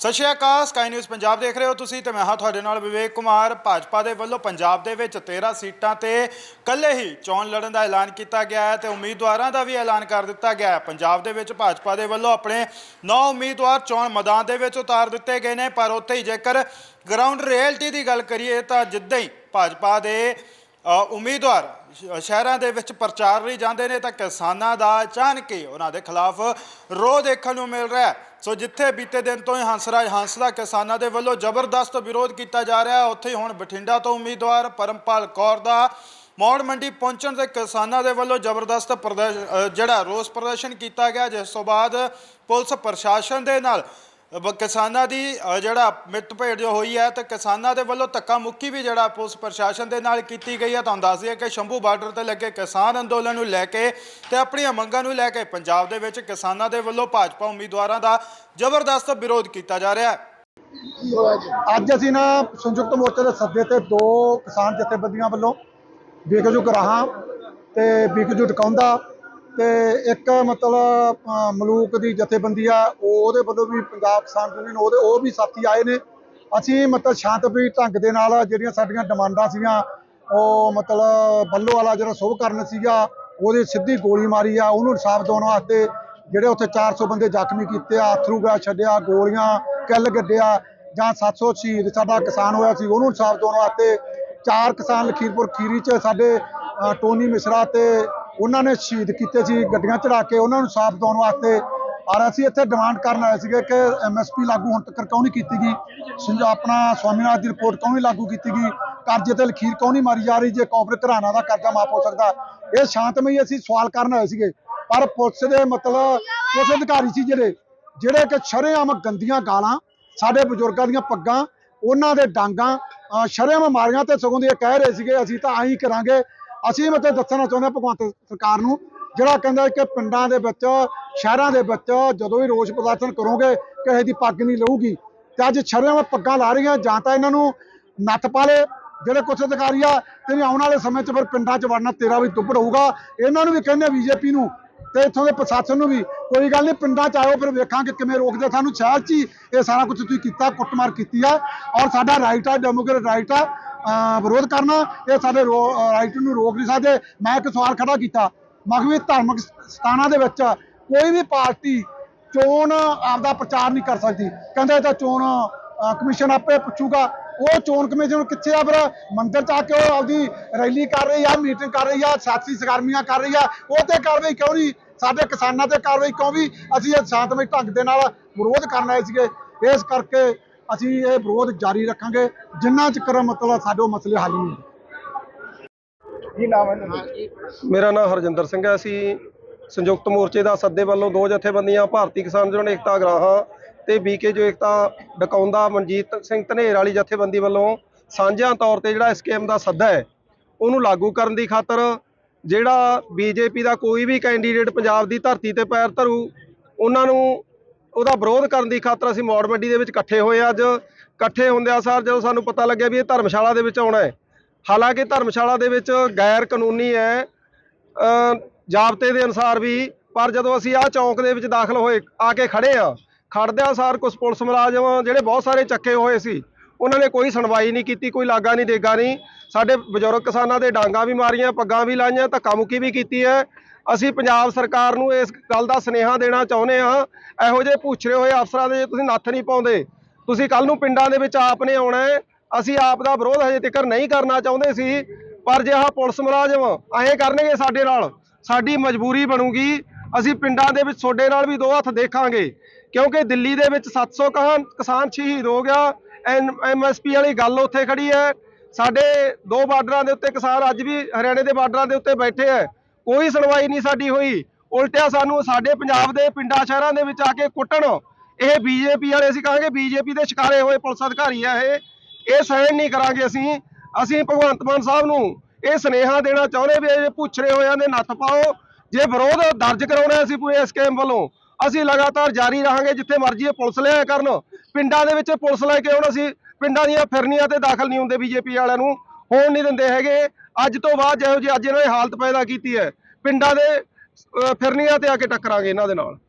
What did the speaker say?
ਸਤਿ ਸ਼੍ਰੀ ਅਕਾਲ ਸਕਾਈ ਨਿਊਜ਼ ਪੰਜਾਬ ਦੇਖ ਰਹੇ ਹੋ ਤੁਸੀਂ ਤੇ ਮੈਂ ਹਾਂ ਤੁਹਾਡੇ ਨਾਲ ਵਿਵੇਕ ਕੁਮਾਰ। ਭਾਜਪਾ ਦੇ ਵੱਲੋਂ ਪੰਜਾਬ ਦੇ ਵਿੱਚ 13 ਸੀਟਾਂ ਤੇ ਕੱਲੇ ਹੀ ਚੋਣ ਲੜਨ ਦਾ ਐਲਾਨ ਕੀਤਾ ਗਿਆ ਹੈ ਤੇ ਉਮੀਦਵਾਰਾਂ ਦਾ ਵੀ ਐਲਾਨ ਕਰ ਦਿੱਤਾ ਗਿਆ ਹੈ। ਪੰਜਾਬ ਦੇ ਵਿੱਚ ਭਾਜਪਾ ਦੇ ਵੱਲੋਂ ਆਪਣੇ 9 ਉਮੀਦਵਾਰ ਚੋਣ ਮੈਦਾਨ ਦੇ ਵਿੱਚ ਉਤਾਰ ਦਿੱਤੇ ਗਏ ਨੇ, ਪਰ ਉੱਥੇ ਹੀ ਜੇਕਰ ਗਰਾਊਂਡ ਰਿਐਲਿਟੀ ਦੀ ਗੱਲ ਕਰੀਏ ਤਾਂ ਜਿੱਦਾਂ ਹੀ ਭਾਜਪਾ ਦੇ ਉਮੀਦਵਾਰ ਸ਼ਹਿਰਾਂ ਦੇ ਵਿੱਚ ਪ੍ਰਚਾਰ ਲਈ ਜਾਂਦੇ ਨੇ ਤਾਂ ਕਿਸਾਨਾਂ ਦਾ ਅਚਾਨਕ ਹੀ ਉਹਨਾਂ ਦੇ ਖਿਲਾਫ ਰੋਹ ਦੇਖਣ ਨੂੰ ਮਿਲ ਰਿਹਾ ਹੈ। ਸੋ ਜਿੱਥੇ ਬੀਤੇ ਦਿਨ ਤੋਂ ਹੀ ਹੰਸਰਾਜ ਹੰਸ ਦਾ ਕਿਸਾਨਾਂ ਦੇ ਵੱਲੋਂ ਜ਼ਬਰਦਸਤ ਵਿਰੋਧ ਕੀਤਾ ਜਾ ਰਿਹਾ ਹੈ ਉੱਥੇ ਹੀ ਹੁਣ ਬਠਿੰਡਾ ਤੋਂ ਉਮੀਦਵਾਰ ਪਰਮਪਾਲ ਕੌਰ ਦਾ ਮੌੜ ਮੰਡੀ ਪਹੁੰਚਣ ਤੇ ਕਿਸਾਨਾਂ ਦੇ ਵੱਲੋਂ ਜ਼ਬਰਦਸਤ ਪ੍ਰਦਰਸ਼- ਜਿਹੜਾ ਰੋਸ ਪ੍ਰਦਰਸ਼ਨ ਕੀਤਾ ਗਿਆ, ਜਿਸ ਤੋਂ ਬਾਅਦ ਪੁਲਿਸ ਪ੍ਰਸ਼ਾਸਨ ਦੇ ਨਾਲ ਬ- ਕਿਸਾਨਾਂ ਦੀ ਅ, ਜਿਹੜਾ ਮਿੱਤਭੇੜ ਜੋ ਹੋਈ ਹੈ ਤੇ ਕਿਸਾਨਾਂ ਦੇ ਵੱਲੋਂ ਧੱਕਾ ਮੁੱਕੀ ਵੀ ਜਿਹੜਾ ਪੁਲਿਸ ਪ੍ਰਸ਼ਾਸਨ ਦੇ ਨਾਲ ਕੀਤੀ ਗਈ ਹੈ। ਤੁਹਾਨੂੰ ਦੱਸ ਦਈਏ ਕਿ ਸ਼ੰਭੂ ਬਾਰਡਰ ਤੇ ਲੱਗੇ ਕਿਸਾਨ ਅੰਦੋਲਨ ਨੂੰ ਲੈ ਕੇ ਤੇ ਆਪਣੀਆਂ ਮੰਗਾਂ ਨੂੰ ਲੈ ਕੇ ਪੰਜਾਬ ਦੇ ਵਿੱਚ ਕਿਸਾਨਾਂ ਦੇ ਵੱਲੋਂ ਭਾਜਪਾ ਉਮੀਦਵਾਰਾਂ ਦਾ ਜ਼ਬਰਦਸਤ ਵਿਰੋਧ ਕੀਤਾ ਜਾ ਰਿਹਾ ਹੈ। ਅੱਜ ਅਸੀਂ ਨਾ ਸੰਯੁਕਤ ਮੋਰਚੇ ਦੇ ਸੱਦੇ ਤੇ ਦੋ ਕਿਸਾਨ ਜਥੇਬੰਦੀਆਂ ਵੱਲੋਂ ਬਿਕਜੂ ਗਰਾਹਾਂ ਤੇ ਬੀਕਜੂ ਟਕਾਉਂਦਾ ਤੇ ਇੱਕ ਮਤਲਬ ਮਲੂਕ ਦੀ ਜਥੇਬੰਦੀ ਆ, ਉਹ ਉਹਦੇ ਵੱਲੋਂ ਵੀ ਪੰਜਾਬ ਕਿਸਾਨ ਯੂਨੀਅਨ, ਉਹਦੇ, ਉਹ ਵੀ ਸਾਥੀ ਆਏ ਨੇ। ਅਸੀਂ ਮਤਲਬ ਸ਼ਾਂਤਮਈ ਢੰਗ ਦੇ ਨਾਲ ਜਿਹੜੀਆਂ ਸਾਡੀਆਂ ਡਿਮਾਂਡਾਂ ਸੀਗੀਆਂ, ਉਹ ਮਤਲਬ ਬੱਲੋ ਵਾਲਾ ਜਿਹੜਾ ਸ਼ੁਭ ਕਰਨ ਸੀਗਾ, ਉਹਦੇ ਸਿੱਧੀ ਗੋਲੀ ਮਾਰੀ ਆ, ਉਹਨੂੰ ਇਨਸਾਫ ਦਿਵਾਉਣ ਵਾਸਤੇ ਜਿਹੜੇ ਉੱਥੇ 400 ਬੰਦੇ ਜ਼ਖਮੀ ਕੀਤੇ ਆ ਅਥਰੂ ਗੈਸ ਛੱਡਿਆ, ਗੋਲੀਆਂ, ਕਿੱਲ ਗੱਡਿਆ, ਜਾਂ 700 ਸ਼ਹੀਦ ਸਾਡਾ ਕਿਸਾਨ ਹੋਇਆ ਸੀ, ਉਹਨੂੰ ਇਨਸਾਫ ਦਿਵਾਉਣ ਵਾਸਤੇ ਚਾਰ ਕਿਸਾਨ ਲਖੀਰਪੁਰ ਖੀਰੀ 'ਚ ਸਾਡੇ ਟੋਨੀ ਮਿਸ਼ਰਾ ਤੇ ਉਹਨਾਂ ਨੇ ਸ਼ਹੀਦ ਕੀਤੇ ਸੀ, ਗੱਡੀਆਂ ਚੜਾ ਕੇ ਉਹਨਾਂ ਨੂੰ ਸਾਫ਼ ਦਿਵਾਉਣ ਵਾਸਤੇ। ਔਰ ਅਸੀਂ ਇੱਥੇ ਡਿਮਾਂਡ ਕਰਨ ਆਏ ਸੀਗੇ ਕਿ ਐਮਐਸਪੀ ਲਾਗੂ ਹੁਣ ਤੱਕ ਕਿਉਂ ਨਹੀਂ ਕੀਤੀ ਗਈ? ਆਪਣਾ ਸਵਾਮੀਨਾਥ ਦੀ ਰਿਪੋਰਟ ਕਿਉਂ ਨਹੀਂ ਲਾਗੂ ਕੀਤੀ ਗਈ? ਕਰਜ਼ੇ ਤੇ ਲਖੀਰ ਕਿਉਂ ਨਹੀਂ ਮਾਰੀ ਜਾ ਰਹੀ ਜੇ ਕਾਰਪੋਰੇਟ ਘਰਾਣਾ ਦਾ ਕਰਜ਼ਾ ਮਾਫ ਹੋ ਸਕਦਾ? ਇਹ ਸ਼ਾਂਤਮਈ ਅਸੀਂ ਸਵਾਲ ਕਰਨ ਆਏ ਸੀਗੇ। ਪਰ ਪੁਲਿਸ ਦੇ ਮਤਲਬ ਪੁਲਿਸ ਅਧਿਕਾਰੀ ਸੀ ਜਿਹੜੇ ਜਿਹੜੇ ਕਿ ਸ਼ਰੇਆਮ ਗੰਦੀਆਂ ਗਾਲਾਂ, ਸਾਡੇ ਬਜ਼ੁਰਗਾਂ ਦੀਆਂ ਪੱਗਾਂ, ਉਹਨਾਂ ਦੇ ਡਾਂਗਾਂ ਸ਼ਰੇਆਮ ਮਾਰੀਆਂ ਤੇ ਸਗੋਂ ਦੀ ਕਹਿ ਰਹੇ ਸੀਗੇ, ਅਸੀਂ ਤਾਂ ਆਹੀ ਕਰਾਂਗੇ ਅਸੀਂ ਮਤਲਬ ਦੱਸਣਾ ਚਾਹੁੰਦੇ ਹਾਂ ਭਗਵੰਤ ਸਰਕਾਰ ਨੂੰ, ਜਿਹੜਾ ਕਹਿੰਦਾ ਕਿ ਪਿੰਡਾਂ ਦੇ ਵਿੱਚ, ਸ਼ਹਿਰਾਂ ਦੇ ਵਿੱਚ ਜਦੋਂ ਵੀ ਰੋਸ ਪ੍ਰਦਰਸ਼ਨ ਕਰੋਗੇ, ਕਿਸੇ ਦੀ ਪੱਗ ਨਹੀਂ ਲਊਗੀ। ਤੇ ਅੱਜ ਸ਼ਰੇਆਮ ਪੱਗਾਂ ਲਾ ਰਹੀਆਂ ਜਾਂ ਤਾਂ ਇਹਨਾਂ ਨੂੰ ਨੱਥ ਪਾ ਲੇ ਜਿਹੜੇ ਕੁਛ ਅਧਿਕਾਰੀ ਆ, ਤੇ ਵੀ ਆਉਣ ਵਾਲੇ ਸਮੇਂ 'ਚ ਫਿਰ ਪਿੰਡਾਂ 'ਚ ਵੜਨਾ ਤੇਰਾ ਵੀ ਦੁੱਬੜ ਹੋਊਗਾ। ਇਹਨਾਂ ਨੂੰ ਵੀ ਕਹਿੰਦੇ ਬੀਜੇਪੀ ਨੂੰ, ਤੇ ਇੱਥੋਂ ਦੇ ਪ੍ਰਸ਼ਾਸਨ ਨੂੰ ਵੀ। ਕੋਈ ਗੱਲ ਨਹੀਂ, ਪਿੰਡਾਂ 'ਚ ਆਇਓ, ਫਿਰ ਵੇਖਾਂਗੇ ਕਿਵੇਂ ਰੋਕਦੇ ਸਾਨੂੰ। ਸ਼ਹਿਰ 'ਚ ਹੀ ਇਹ ਸਾਰਾ ਕੁਝ ਤੁਸੀਂ ਕੀਤਾ, ਕੁੱਟਮਾਰ ਕੀਤੀ ਆ। ਔਰ ਸਾਡਾ ਰਾਈਟ ਆ ਡੈਮੋਕ੍ਰੇਟ ਰਾਈਟ ਆ। ਵਿਰੋਧ ਕਰਨਾ, ਇਹ ਸਾਡੇ ਰਾਈਟ ਨੂੰ ਰੋਕ ਨਹੀਂ ਸਕਦੇ। ਮੈਂ ਇੱਕ ਸਵਾਲ ਖੜਾ ਕੀਤਾ। ਮਖਵੀ ਧਾਰਮਿਕ ਸਥਾਨਾਂ ਦੇ ਵਿੱਚ ਕੋਈ ਵੀ ਪਾਰਟੀ ਚੋਣ ਆਪਦਾ ਪ੍ਰਚਾਰ ਨਹੀਂ ਕਰ ਸਕਦੀ। ਕਹਿੰਦੇ ਤਾਂ ਚੋਣ ਕਮਿਸ਼ਨ ਆਪੇ ਪੁੱਛੂਗਾ। ਉਹ ਚੋਣ ਕਮਿਸ਼ਨ ਕਿੱਥੇ ਆ ਫਿਰ? ਮੰਦਰ ਚ ਆ ਕੇ ਉਹ ਆਪਦੀ ਰੈਲੀ ਕਰ ਰਹੀ ਆ, ਮੀਟਿੰਗ ਕਰ ਰਹੀ ਆ ਸਿਆਸੀ ਸਰਗਰਮੀਆਂ ਕਰ ਰਹੀ ਆ। ਉਹ ਤੇ ਕਾਰਵਾਈ ਕਿਉਂ ਨਹੀਂ? ਸਾਡੇ ਕਿਸਾਨਾਂ ਤੇ ਕਾਰਵਾਈ ਕਿਉਂ ਵੀ ਅਸੀਂ ਇਹ ਸ਼ਾਂਤਮਈ ਢੰਗ ਦੇ ਨਾਲ ਵਿਰੋਧ ਕਰਨ ਆਏ ਸੀਗੇ। ਇਸ ਕਰਕੇ ਅਸੀਂ ਇਹ ਵਿਰੋਧ ਜਾਰੀ ਰੱਖਾਂਗੇ, ਜਿੰਨਾ ਚਿਰ ਮਤਲਬ ਸਾਡੇ ਮਸਲੇ ਹੱਲ ਨਹੀਂ ਹੁੰਦੇ। ਮੇਰਾ ਨਾਮ ਹਰਜਿੰਦਰ ਸਿੰਘ ਹੈ। ਅਸੀਂ ਸੰਯੁਕਤ ਮੋਰਚੇ ਦਾ ਸੱਦੇ ਵੱਲੋਂ ਦੋ ਜਥੇਬੰਦੀਆਂ, ਭਾਰਤੀ ਕਿਸਾਨ ਯੂਨੀਅਨ ਏਕਤਾ ਗਰਾਹਾਂ ਤੇ ਬੀਕੇ ਜੋ ਏਕਤਾ ਡਕਾਉਂਦਾ ਮਨਜੀਤ ਸਿੰਘ ਧਨੇਰ ਵਾਲੀ ਜਥੇਬੰਦੀ ਵੱਲੋਂ ਸਾਂਝਿਆਂ ਤੌਰ ਤੇ ਜਿਹੜਾ ਇਸ ਸਕੀਮ ਦਾ ਸੱਦਾ ਹੈ, ਉਹਨੂੰ ਲਾਗੂ ਕਰਨ ਦੀ ਖਾਤਰ ਜਿਹੜਾ ਬੀਜੇਪੀ ਦਾ ਕੋਈ ਵੀ ਕੈਂਡੀਡੇਟ ਪੰਜਾਬ ਦੀ ਧਰਤੀ ਤੇ ਪੈਰ ਧਰੂ, ਉਹਨਾਂ ਨੂੰ ਉਹਦਾ ਵਿਰੋਧ ਕਰਨ ਦੀ ਖਾਤਰ ਅਸੀਂ ਮੌੜ ਮੰਡੀ ਦੇ ਵਿੱਚ ਇਕੱਠੇ ਹੋਏ ਅੱਜ। ਇਕੱਠੇ ਹੁੰਦਿਆਂ ਸਾਰ ਜਦੋਂ ਸਾਨੂੰ ਪਤਾ ਲੱਗਿਆ ਵੀ ਇਹ ਧਰਮਸ਼ਾਲਾ ਦੇ ਵਿੱਚ ਆਉਣਾ ਹੈ। ਹਾਲਾਂਕਿ ਧਰਮਸ਼ਾਲਾ ਦੇ ਵਿੱਚ ਗੈਰ ਕਾਨੂੰਨੀ ਹੈ ਜ਼ਾਬਤੇ ਦੇ ਅਨੁਸਾਰ ਵੀ, ਪਰ ਜਦੋਂ ਅਸੀਂ ਆਹ ਚੌਂਕ ਦੇ ਵਿੱਚ ਦਾਖਲ ਹੋਏ, ਆ ਕੇ ਖੜੇ ਆ ਖੜਦਿਆਂ ਸਾਰ ਕੁਝ ਪੁਲਿਸ ਮੁਲਾਜ਼ਮ ਜਿਹੜੇ ਬਹੁਤ ਸਾਰੇ ਚੱਕੇ ਹੋਏ ਸੀ ਉਹਨਾਂ ਨੇ ਕੋਈ ਸੁਣਵਾਈ ਨਹੀਂ ਕੀਤੀ, ਕੋਈ ਲਾਗਾ ਨਹੀਂ, ਦੇਗਾ ਨਹੀਂ। ਸਾਡੇ ਬਜ਼ੁਰਗ ਕਿਸਾਨਾਂ ਦੇ ਡਾਂਗਾ ਵੀ ਮਾਰੀਆਂ, ਪੱਗਾਂ ਵੀ ਲਾਈਆਂ ਧੱਕਾ ਮੁੱਕੀ ਵੀ ਕੀਤੀ ਹੈ। ਅਸੀਂ ਪੰਜਾਬ ਸਰਕਾਰ ਨੂੰ ਇਸ ਗੱਲ ਦਾ ਸੁਨੇਹਾ ਦੇਣਾ ਚਾਹੁੰਦੇ ਹਾਂ। ਇਹੋ ਜਿਹੇ ਪੁੱਛਰੇ ਹੋਏ ਅਫਸਰਾਂ ਦੇ ਜੇ ਤੁਸੀਂ ਨੱਥ ਨਹੀਂ ਪਾਉਂਦੇ। ਤੁਸੀਂ ਕੱਲ ਨੂੰ ਪਿੰਡਾਂ ਦੇ ਵਿੱਚ ਆਪ ਨੇ ਆਉਣਾ ਹੈ। ਅਸੀਂ ਆਪ ਦਾ ਵਿਰੋਧ ਹਜੇ ਤੱਕ ਨਹੀਂ ਕਰਨਾ ਚਾਹੁੰਦੇ ਸੀ। ਪਰ ਜੇ ਆਹ ਪੁਲਿਸ ਮੁਲਾਜ਼ਮ ਐਂ ਕਰਨਗੇ ਸਾਡੇ ਨਾਲ, ਸਾਡੀ ਮਜਬੂਰੀ ਬਣੂਗੀ। ਅਸੀਂ ਪਿੰਡਾਂ ਦੇ ਵਿੱਚ ਤੁਹਾਡੇ ਨਾਲ ਵੀ ਦੋ ਹੱਥ ਦੇਖਾਂਗੇ। ਕਿਉਂਕਿ ਦਿੱਲੀ ਦੇ ਵਿੱਚ 700 ਕਹਾਨ ਕਿਸਾਨ ਸ਼ਹੀਦ ਹੋ ਗਿਆ। ਐਮਐਸਪੀ ਵਾਲੀ ਗੱਲ ਉੱਥੇ ਖੜੀ ਹੈ। ਸਾਡੇ ਦੋ ਬਾਰਡਰਾਂ ਦੇ ਉੱਤੇ ਕਿਸਾਨ ਅੱਜ ਵੀ ਹਰਿਆਣੇ ਦੇ ਬਾਰਡਰਾਂ ਦੇ ਉੱਤੇ ਬੈਠੇ ਹੈ। ਕੋਈ ਸੁਣਵਾਈ ਨਹੀਂ ਸਾਡੀ ਹੋਈ। ਉਲਟਿਆ ਸਾਨੂੰ ਸਾਡੇ ਪੰਜਾਬ ਦੇ ਪਿੰਡਾਂ, ਸ਼ਹਿਰਾਂ ਦੇ ਵਿੱਚ ਆ ਕੇ ਕੁੱਟਣ। ਇਹ ਬੀਜੇਪੀ ਵਾਲੇ ਅਸੀਂ ਕਹਾਂਗੇ, ਬੀਜੇਪੀ ਦੇ ਸ਼ਿਕਾਰੇ ਹੋਏ ਪੁਲਿਸ ਅਧਿਕਾਰੀ ਆ ਇਹ। ਇਹ ਸਹਿਣ ਨਹੀਂ ਕਰਾਂਗੇ ਅਸੀਂ। ਅਸੀਂ ਭਗਵੰਤ ਮਾਨ ਸਾਹਿਬ ਨੂੰ ਇਹ ਸੁਨੇਹਾ ਦੇਣਾ ਚਾਹੁੰਦੇ ਵੀ ਇਹ ਪੁੱਛਰੇ ਹੋਇਆਂ ਦੇ ਨੱਥ ਪਾਓ। ਜੇ ਵਿਰੋਧ ਦਰਜ ਕਰਾਉਣਾ ਅਸੀਂ ਪੂਰੇ ਸਕੀਮ ਵੱਲੋਂ, ਅਸੀਂ ਲਗਾਤਾਰ ਜਾਰੀ ਰਹਾਂਗੇ ਜਿੱਥੇ ਮਰਜ਼ੀ ਇਹ ਪੁਲਿਸ ਲਿਆ ਕਰਨ। ਪਿੰਡਾਂ ਦੇ ਵਿੱਚ ਪੁਲਿਸ ਲੈ ਕੇ ਹੁਣ ਅਸੀਂ ਪਿੰਡਾਂ ਦੀਆਂ ਫਿਰਨੀਆਂ ਤੇ ਦਾਖਲ ਨਹੀਂ ਹੁੰਦੇ ਬੀਜੇਪੀ ਵਾਲਿਆਂ ਨੂੰ, ਹੋਣ ਨਹੀਂ ਦਿੰਦੇ ਹੈਗੇ। ਅੱਜ ਤੋਂ ਬਾਅਦ ਜਿਹੋ ਜਿਹੀ, ਅੱਜ ਇਹਨਾਂ ਨੇ ਹਾਲਤ ਪੈਦਾ ਕੀਤੀ ਹੈ। ਪਿੰਡਾਂ ਦੇ ਫਿਰਨੀਆਂ ਤੇ ਆ ਕੇ ਟੱਕਰਾਂਗੇ ਇਹਨਾਂ ਦੇ ਨਾਲ।